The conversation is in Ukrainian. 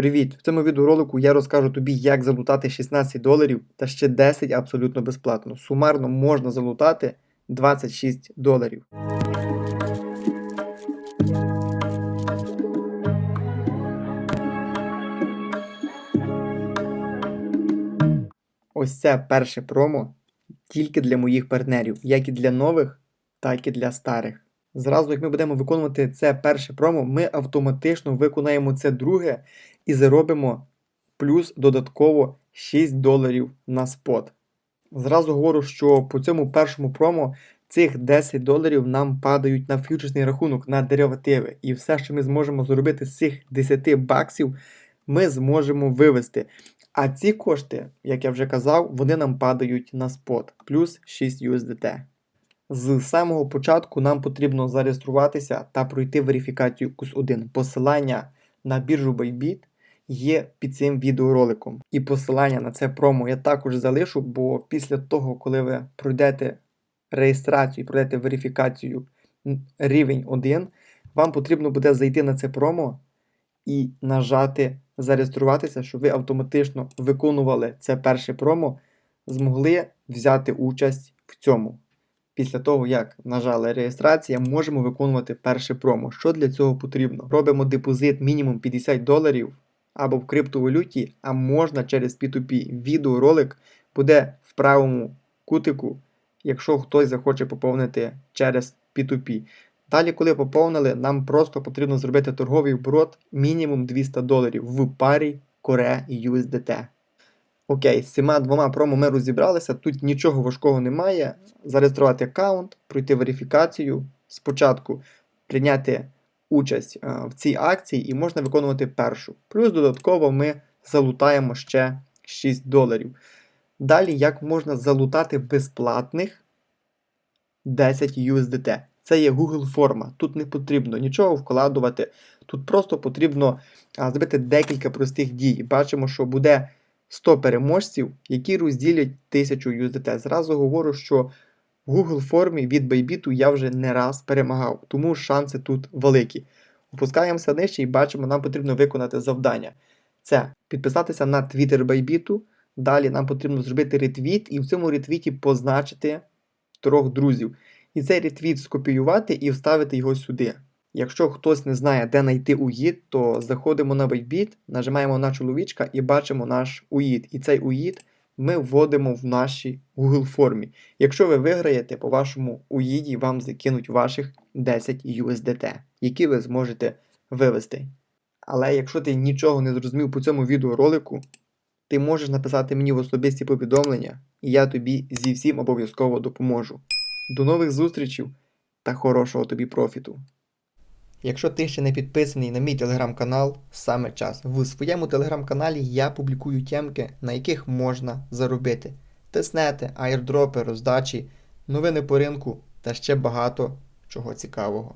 Привіт! В цьому відеоролику я розкажу тобі, як залутати 16 доларів та ще 10 абсолютно безплатно. Сумарно можна залутати 26 доларів. Ось це перше промо тільки для моїх партнерів, як і для нових, так і для старих. Зразу, як ми будемо виконувати це перше промо, ми автоматично виконаємо це друге і заробимо плюс додатково 6 доларів на спот. Зразу говорю, що по цьому першому промо цих 10 доларів нам падають на фьючерсний рахунок на деривативи. І все, що ми зможемо зробити з цих 10 баксів, ми зможемо вивести. А ці кошти, як я вже казав, вони нам падають на спот плюс 6 USDT. З самого початку нам потрібно зареєструватися та пройти верифікацію QS1. Посилання на біржу Bybit є під цим відеороликом. І посилання на це промо я також залишу, бо після того, коли ви пройдете реєстрацію, пройдете верифікацію рівень 1, вам потрібно буде зайти на це промо і нажати зареєструватися, щоб ви автоматично виконували це перше промо, змогли взяти участь в цьому. Після того, як нажали реєстрація, можемо виконувати перше промо. Що для цього потрібно? Робимо депозит мінімум 50 доларів або в криптовалюті, а можна через P2P. Відеоролик буде в правому кутику, якщо хтось захоче поповнити через P2P. Далі, коли поповнили, нам просто потрібно зробити торговий оборот мінімум 200 доларів в парі і USDT. Окей, з цими двома промо ми розібралися. Тут нічого важкого немає. Зареєструвати аккаунт, пройти верифікацію, спочатку прийняти участь е, в цій акції і можна виконувати першу. Плюс додатково ми залутаємо ще 6 доларів. Далі, як можна залутати безплатних 10 USDT. Це є Google форма. Тут не потрібно нічого вкладувати. Тут просто потрібно зробити декілька простих дій. Бачимо, що буде 100 переможців, які розділять 1000 USDT. Зразу говорю, що в Google формі від Bybit я вже не раз перемагав, тому шанси тут великі. Опускаємося нижче і бачимо, нам потрібно виконати завдання. Це підписатися на Twitter Bybit. Далі нам потрібно зробити ретвіт і в цьому ретвіті позначити трьох друзів. І цей ретвіт скопіювати і вставити його сюди. Якщо хтось не знає, де знайти уїд, то заходимо на Bybit, нажимаємо на чоловічка і бачимо наш уїд. І цей уїд ми вводимо в нашій Google формі. Якщо ви виграєте, по вашому уїді вам закинуть ваших 10 USDT, які ви зможете вивести. Але якщо ти нічого не зрозумів по цьому відеоролику, ти можеш написати мені в особисті повідомлення, і я тобі зі всім обов'язково допоможу. До нових зустрічей та хорошого тобі профіту! Якщо ти ще не підписаний на мій телеграм-канал, саме час. В своєму телеграм-каналі я публікую темки, на яких можна заробити. Теснети, айрдропи, роздачі, новини по ринку та ще багато чого цікавого.